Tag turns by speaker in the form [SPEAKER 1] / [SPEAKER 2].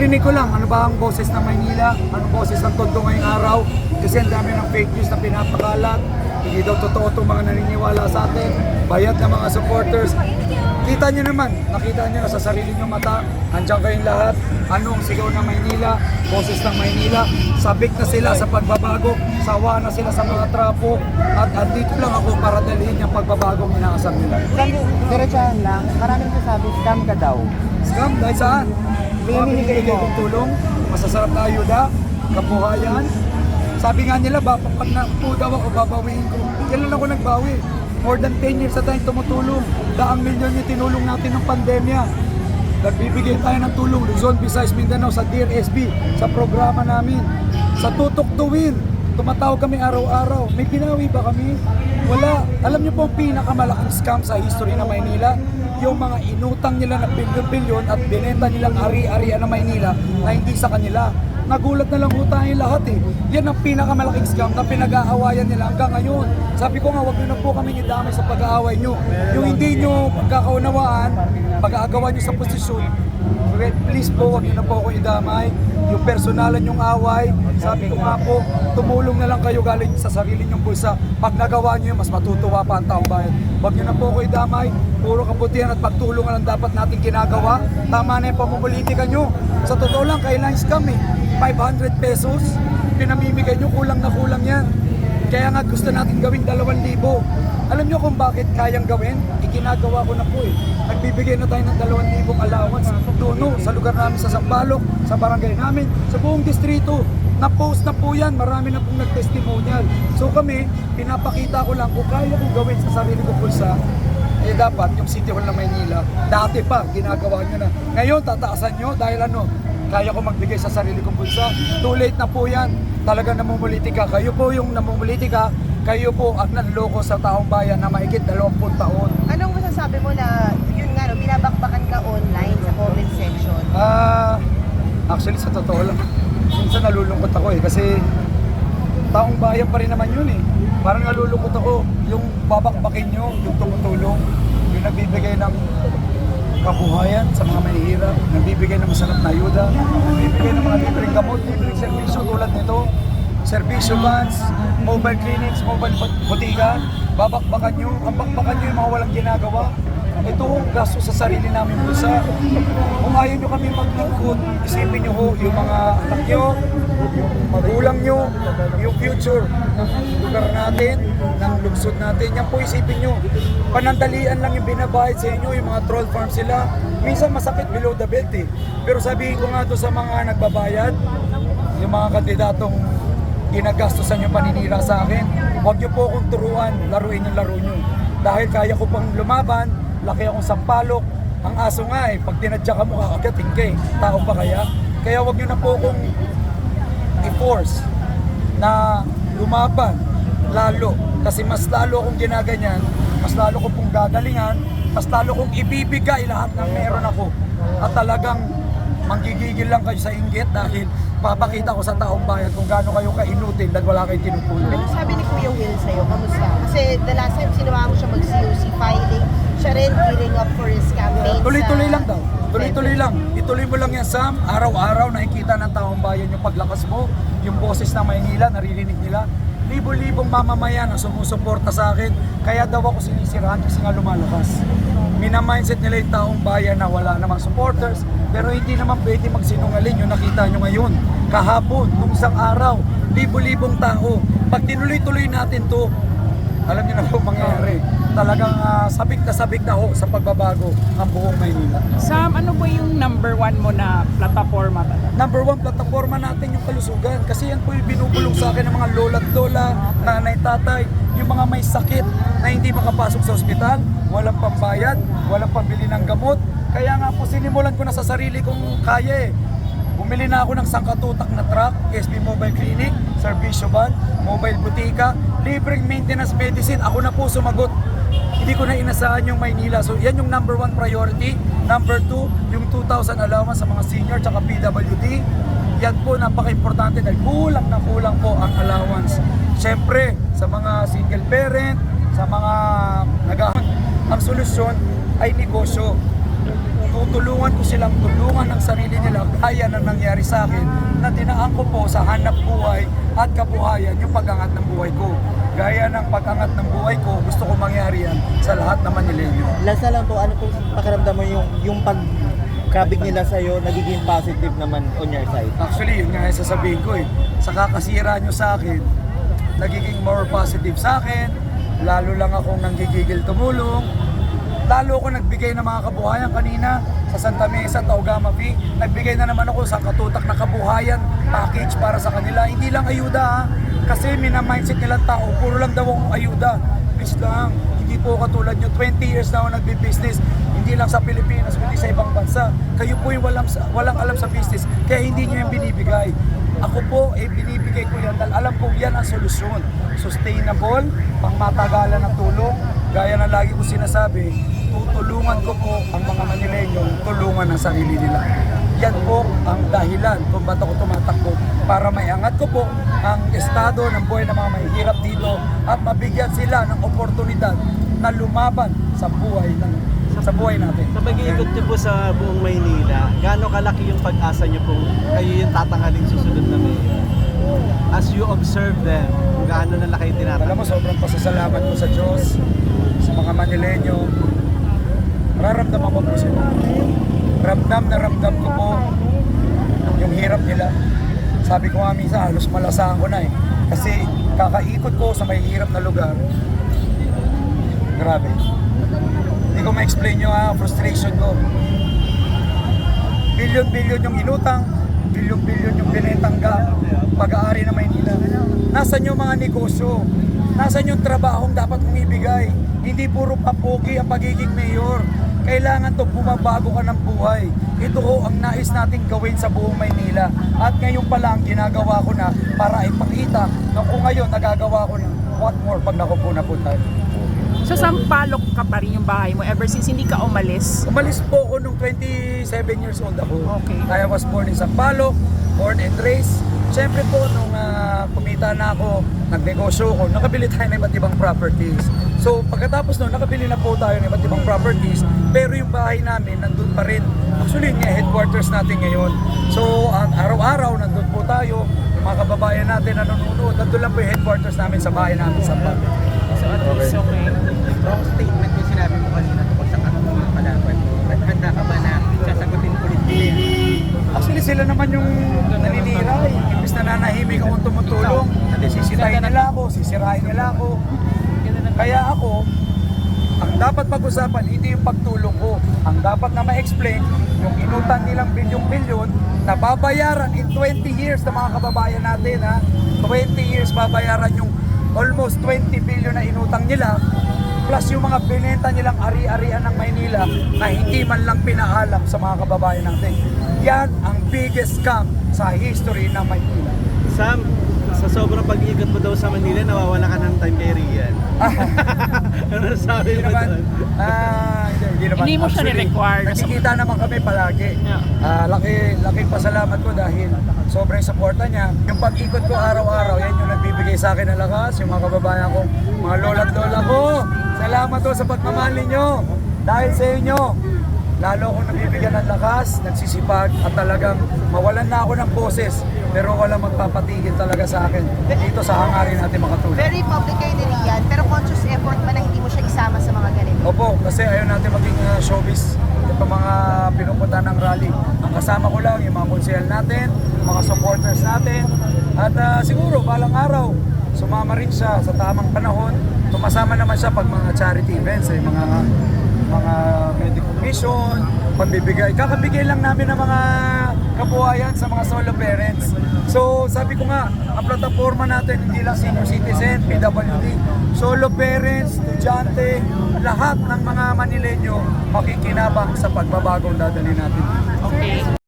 [SPEAKER 1] narinig ko lang, ano ba ang boses ng Maynila? Anong boses ng Tondo ngayong araw? Kasi ang dami ng fake news na pinapakalat. Hindi daw totoo itong mga naniniwala sa atin. Bayad ng mga supporters. Kita nyo naman, nakita nyo na sa sarili nyo mata, andyan kayong lahat. Anong sigaw ng Maynila, boses ng Maynila. Sabik na sila sa pagbabago, sawa na sila sa mga trapo. At andito lang ako para dalhin yung pagbabagong inaasam nila.
[SPEAKER 2] Diretsahan lang, maraming sasabi, scam ka daw.
[SPEAKER 1] Scam dahil saan? Binibigay
[SPEAKER 2] mo.
[SPEAKER 1] kong tulong, masasarap na ayuda, kabuhayan. Sabi nga nila, ba, pag naupo daw ako, babawiin ko. Kailan ako nagbawi? More than 10 years na tayong tumutulong. Daang milyon yung tinulong natin ng pandemya. Nagbibigay tayo ng tulong Luzon, Visayas, Mindanao sa DRSB, sa programa namin. Sa Tutok Tuwin, tumatawag kami araw-araw. May binawi ba kami? Wala. Alam niyo po ang pinakamalaking scam sa history ng Maynila? Yung mga inutang nila na bilyon-bilyon at binenta nilang ari-arian ng Maynila na hindi sa kanila. Nagulat na lang po tayo lahat eh. Yan ang pinakamalaking scam na pinag-aawayan nila hanggang ngayon. Sabi ko nga, wag niyo na po kami idamay sa pag-aaway nyo. Yung hindi nyo pagkakaunawaan, pag-aagawan nyo sa posisyon, please po, wag niyo na po ako idamay. Yung personalan yung away, sabi ko nga po, tumulong na lang kayo galing sa sarili nyong bulsa. Pag nagawa yun, mas matutuwa pa ang taong bayan. Wag niyo na po ako idamay. Puro kabutihan at pagtulungan ang dapat natin ginagawa. Tama na yung pamumulitika nyo. Sa totoo lang, kailan scam eh. 500 pesos, pinamimigay nyo, kulang na kulang yan. Kaya nga gusto natin gawin 2,000. Alam nyo kung bakit kayang gawin? Iginagawa ko na po eh. Nagbibigay na tayo ng 2,000 allowance doon sa lugar namin sa Sampaloc, sa barangay namin, sa buong distrito. Na-post na po yan, marami na pong nag-testimonial. So kami, pinapakita ko lang kung kaya kong gawin sa sarili ko pulsa, eh dapat yung City Hall ng Maynila, dati pa, ginagawa nyo na. Ngayon, tataasan nyo dahil ano, kaya ko magbigay sa sarili kong bulsa. Too late na po yan. Talagang namumulitika. Kayo po yung namumulitika. Kayo po ang nanloko sa taong bayan na mahigit 20 taon.
[SPEAKER 3] Anong masasabi mo na, yun nga, no, binabakbakan ka online sa comment section?
[SPEAKER 1] Ah, actually sa totoo lang, minsan nalulungkot ako eh kasi taong bayan pa rin naman yun eh. Parang nalulungkot ako yung babakbakin nyo, yung tumutulong, yung nagbibigay ng kabuhayan sa mga mahihirap, nagbibigay ng masarap na ayuda, nagbibigay ng mga libreng gamot, libreng serbisyo tulad nito, serbisyo vans, mobile clinics, mobile butika, babakbakan nyo, ang bakbakan nyo yung mga walang ginagawa. Ito ang gasto sa sarili namin bulsa. Kung ayaw nyo kami maglingkod, isipin nyo ho yung mga anak nyo, yung magulang nyo, yung future ng lugar natin, ng lungsod natin. Yan po isipin nyo. Panandalian lang yung binabayad sa inyo, yung mga troll farm sila. Minsan masakit below the belt eh. Pero sabihin ko nga doon sa mga nagbabayad, yung mga kandidatong ginagastosan yung paninira sa akin, huwag niyo po akong turuan, laruin yung laro niyo. Dahil kaya ko pang lumaban, laki akong sampalok, ang aso nga eh, pag tinadya ka mo, kakagating ka eh. Tao pa kaya? Kaya huwag niyo na po akong i-force na lumaban lalo. Kasi mas lalo akong ginaganyan, mas lalo ko pong gagalingan, mas lalo kong ibibigay lahat ng meron ako. At talagang manggigigil lang kayo sa inggit dahil papakita ko sa taong bayan kung gaano kayo kainutin dahil wala kayong tinutulong.
[SPEAKER 3] Ano sabi ni Kuya Will sa'yo? Kamusta? Kasi the last time sinama mo siya mag-COC filing,
[SPEAKER 1] Tuloy-tuloy lang daw. Tuloy-tuloy lang. Ituloy mo lang yan, Sam. Araw-araw nakikita ng taong bayan yung paglakas mo, yung boses ng Maynila, naririnig nila. Libo-libong mamamayan ang sumusuporta sa akin. Kaya daw ako sinisirahan kasi nga lumalakas. Mina-mindset nila yung taong bayan na wala namang supporters. Pero hindi naman pwede magsinungaling yung nakita nyo ngayon. Kahapon, nung isang araw, libo-libong tao. Pag tinuloy-tuloy natin to, alam niyo na po mangyayari. Talagang ah, sabik na sabik na ho sa pagbabago ang buong Maynila.
[SPEAKER 4] Sam, ano ba yung number one mo na plataforma talaga?
[SPEAKER 1] Number one, plataforma natin yung kalusugan. Kasi yan po yung binubulong sa akin ng mga lola't lola, nanay, tatay, yung mga may sakit na hindi makapasok sa ospital, walang pambayad, walang pambili ng gamot. Kaya nga po sinimulan ko na sa sarili kong kaya eh. Bumili na ako ng sangkatutak na truck, SB Mobile Clinic, Servisyo Van, Mobile Butika, libreng maintenance medicine. Ako na po sumagot. Hindi ko na inasahan yung Maynila. So yan yung number one priority. Number two, yung 2,000 allowance sa mga senior tsaka PWD. Yan po napaka-importante dahil kulang na kulang po ang allowance. Siyempre, sa mga single parent, sa mga nag ang solusyon ay negosyo. Tutulungan ko silang tulungan ng sarili nila gaya na nangyari sa akin na dinaan ko po sa hanap buhay at kabuhayan yung pag-angat ng buhay ko. Gaya ng pag-angat ng buhay ko, gusto ko mangyari yan sa lahat ng Manileño.
[SPEAKER 2] Last na lang po, ano po pakiramdam mo yung, yung pagkabig nila sa'yo, nagiging positive naman on your side?
[SPEAKER 1] Actually, yun nga yung sasabihin ko eh. Sa kakasira nyo sa akin, nagiging more positive sa akin, lalo lang akong nanggigigil tumulong, lalo ako nagbigay ng mga kabuhayan kanina sa Santa Mesa, Taugama Peak. Nagbigay na naman ako sa katutak na kabuhayan package para sa kanila. Hindi lang ayuda ha, kasi mina-mindset nilang tao, puro lang daw akong ayuda. Please lang, hindi po katulad nyo, 20 years na ako nagbi-business, hindi lang sa Pilipinas, kundi sa ibang bansa. Kayo po yung walang, walang alam sa business, kaya hindi nyo yung binibigay. Ako po, eh, binibigay ko yan dahil alam ko yan ang solusyon. Sustainable, pang matagalan ng tulong. Gaya na lagi ko sinasabi, tutulungan ko po ang mga Manileño tulungan ang sarili nila. Yan po ang dahilan kung ba't ako tumatakbo para maiangat ko po ang estado ng buhay ng mga mahihirap dito at mabigyan sila ng oportunidad na lumaban sa buhay ng sa buhay natin.
[SPEAKER 5] Sa pag-iikot niyo po sa buong Maynila, gaano kalaki yung pag-asa niyo po kayo yung tatanghaling susunod na mayor? As you observe them, kung gaano na laki yung
[SPEAKER 1] Alam
[SPEAKER 5] tinatanggap.
[SPEAKER 1] mo, sobrang pasasalamat ko sa Diyos, sa mga Manileño. Nararamdaman ko po sila. Ramdam na ramdam ko po yung hirap nila. Sabi ko nga minsan, halos malasahan ko na eh. Kasi kakaikot ko sa may hirap na lugar. Grabe. Hindi ko ma-explain yung ah, frustration ko. Bilyon-bilyon yung inutang, bilyon-bilyon yung binentangga, pag-aari ng Maynila. Nasaan yung mga negosyo? Nasaan yung trabahong dapat mong ibigay? Hindi puro papogi ang pagiging mayor. Kailangan to bumabago ka ng buhay. Ito ho ang nais nating gawin sa buong Maynila. At ngayon pa lang ginagawa ko na para ipakita na kung ngayon nagagawa ko na what more pag nakupo na po tayo.
[SPEAKER 4] So, sampalok ka pa rin yung bahay mo ever since hindi ka umalis?
[SPEAKER 1] Umalis po ako nung 27 years old ako.
[SPEAKER 4] Okay.
[SPEAKER 1] I was born in Sampaloc, born and raised. Siyempre po, nung ah, kumita na ako, nagnegosyo ko, nakabili tayo ng iba't ibang properties. So, pagkatapos nun, nakabili na po tayo ng iba't ibang properties, pero yung bahay namin, nandun pa rin. Actually, yun nga, headquarters natin ngayon. So, ang araw-araw, nandun po tayo. Yung mga kababayan natin na nanonood, nandun lang po yung headquarters namin sa bahay namin sa Sampaloc.
[SPEAKER 4] So, at least okay.
[SPEAKER 6] Strong statement yung sinabi mo kanina tungkol sa katanungan ng kalaban. Handa ka ba na sasagutin ulit nila?
[SPEAKER 1] Actually, sila naman yung naninira eh. Imbis na nanahimik akong tumutulong, sisitahin sisirahin nila ako. Kaya ako, ang dapat pag-usapan, hindi yung pagtulong ko. Ang dapat na ma-explain, yung inutang nilang bilyong-bilyon, na babayaran in 20 years ng mga kababayan natin ha. 20 years babayaran yung almost 20 billion na inutang nila plus yung mga binenta nilang ari-arian ng Maynila na hindi man lang pinaalam sa mga kababayan natin. Yan ang biggest scam sa history ng Maynila.
[SPEAKER 5] Sam, sa sobrang pag-iikot mo daw sa Manila, nawawala ka ng time kay Rian. ano sabi mo
[SPEAKER 1] naman,
[SPEAKER 5] doon?
[SPEAKER 1] ah, hindi, hindi naman.
[SPEAKER 4] Hindi mo siya
[SPEAKER 1] Actually,
[SPEAKER 4] ni-require na
[SPEAKER 1] Nakikita naman kami palagi.
[SPEAKER 4] Yeah.
[SPEAKER 1] Ah, laki, laking pasalamat ko dahil sobrang suporta niya. Yung pag-ikot ko araw-araw, yan yung nagbibigay sa akin ng lakas. Yung mga kababayan ko, mga lola at lola ko. Salamat to sa pagmamahal ninyo. Dahil sa inyo, lalo akong nabibigyan ng lakas, nagsisipag at talagang mawalan na ako ng boses pero walang magpapatigil talaga sa akin dito sa hangarin natin makatulong.
[SPEAKER 3] Very public ni Rian, pero conscious effort ba na hindi mo siya isama sa mga ganito?
[SPEAKER 1] Opo, kasi ayaw natin maging uh, showbiz ito mga pinupunta ng rally. Ang kasama ko lang yung mga konsehal natin, mga supporters natin. At ah, siguro balang araw, sumama rin siya sa tamang panahon. Tumasama naman siya pag mga charity events, eh, mga mga medical mission, pagbibigay. Kakabigay lang namin ng mga kabuhayan sa mga solo parents. So sabi ko nga, ang plataforma natin hindi lang senior citizen, PWD, solo parents, estudyante, lahat ng mga Manileño makikinabang sa pagbabagong dadali natin.
[SPEAKER 4] Okay.